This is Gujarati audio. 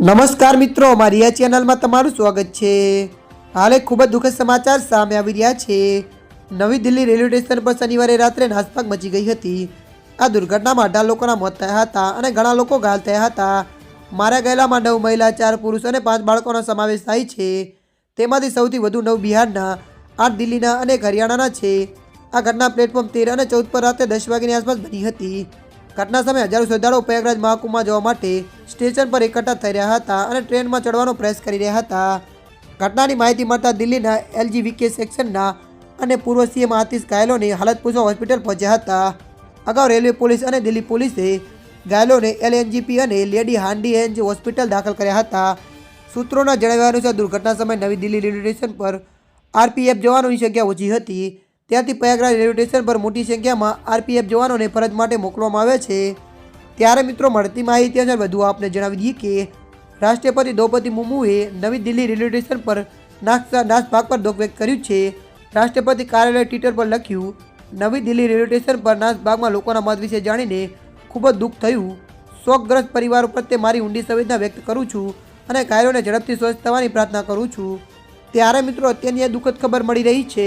નમસ્કાર મિત્રો, અમારી આ ચેનલમાં તમારું સ્વાગત છે. હાલ ખૂબ જ દુઃખદ સમાચાર સામે આવી રહ્યા છે. નવી દિલ્હી રેલવે સ્ટેશન પર શનિવારે રાત્રે નાસભાગ મચી ગઈ હતી. આ દુર્ઘટનામાં અઢાર લોકોના મોત થયા હતા અને ઘણા લોકો ઘાયલ થયા હતા. મારા ગયેલામાં નવ મહિલા, ચાર પુરુષ અને પાંચ બાળકોનો સમાવેશ થાય છે. તેમાંથી સૌથી વધુ નવ બિહારના, આઠ દિલ્હીના અને હરિયાણાના છે. આ ઘટના પ્લેટફોર્મ તેર અને ચૌદ પર રાત્રે દસ વાગ્યાની આસપાસ બની હતી. ઘટના સમયે હજારો શ્રદ્ધાળુઓ પ્રયાગરાજ મહાકુંભમાં જવા માટે સ્ટેશન પર એકઠા થઈ રહ્યા હતા અને ટ્રેનમાં ચડવાનો પ્રયાસ કરી રહ્યા હતા. ઘટનાની માહિતી મળતા દિલ્હીના એલજીવીકે સેક્શનના અને પૂર્વ સીએમ આતિશ ઘાયલોની હાલત પૂછવા હોસ્પિટલ પહોંચ્યા હતા. અગાઉ રેલવે પોલીસ અને દિલ્હી પોલીસે ઘાયલોને એલએનજીપી અને લેડી હાંડી એન્જ હોસ્પિટલ દાખલ કર્યા હતા. સૂત્રોના જણાવ્યા અનુસાર દુર્ઘટના સમયે નવી દિલ્હી રેલવે સ્ટેશન પર આરપીએફ જવાનોની સંખ્યા ઓછી હતી. ત્યાંથી પ્રયાગરાજ રેલવે સ્ટેશન પર મોટી સંખ્યામાં આરપીએફ જવાનોને ફરજ માટે મોકલવામાં આવે છે. ત્યારે મિત્રો, મળતી માહિતી અનુસાર વધુ આપને જણાવી દઈએ કે, રાષ્ટ્રપતિ દ્રૌપદી મુર્મુએ નવી દિલ્હી રેલવે સ્ટેશન પર નાસ્તા નાસભાગ પર દુઃખ વ્યક્ત કર્યું છે. રાષ્ટ્રપતિ કાર્યાલય ટ્વિટર પર લખ્યું, નવી દિલ્હી રેલવે સ્ટેશન પર નાસભાગમાં લોકોના મત વિશે જાણીને ખૂબ જ દુઃખ થયું. શોકગ્રસ્ત પરિવાર પ્રત્યે મારી ઊંડી સંવેદના વ્યક્ત કરું છું અને કાર્યોને ઝડપથી સ્વસ્થ થવાની પ્રાર્થના કરું છું. ત્યારે મિત્રો, અત્યારની દુઃખદ ખબર મળી રહી છે.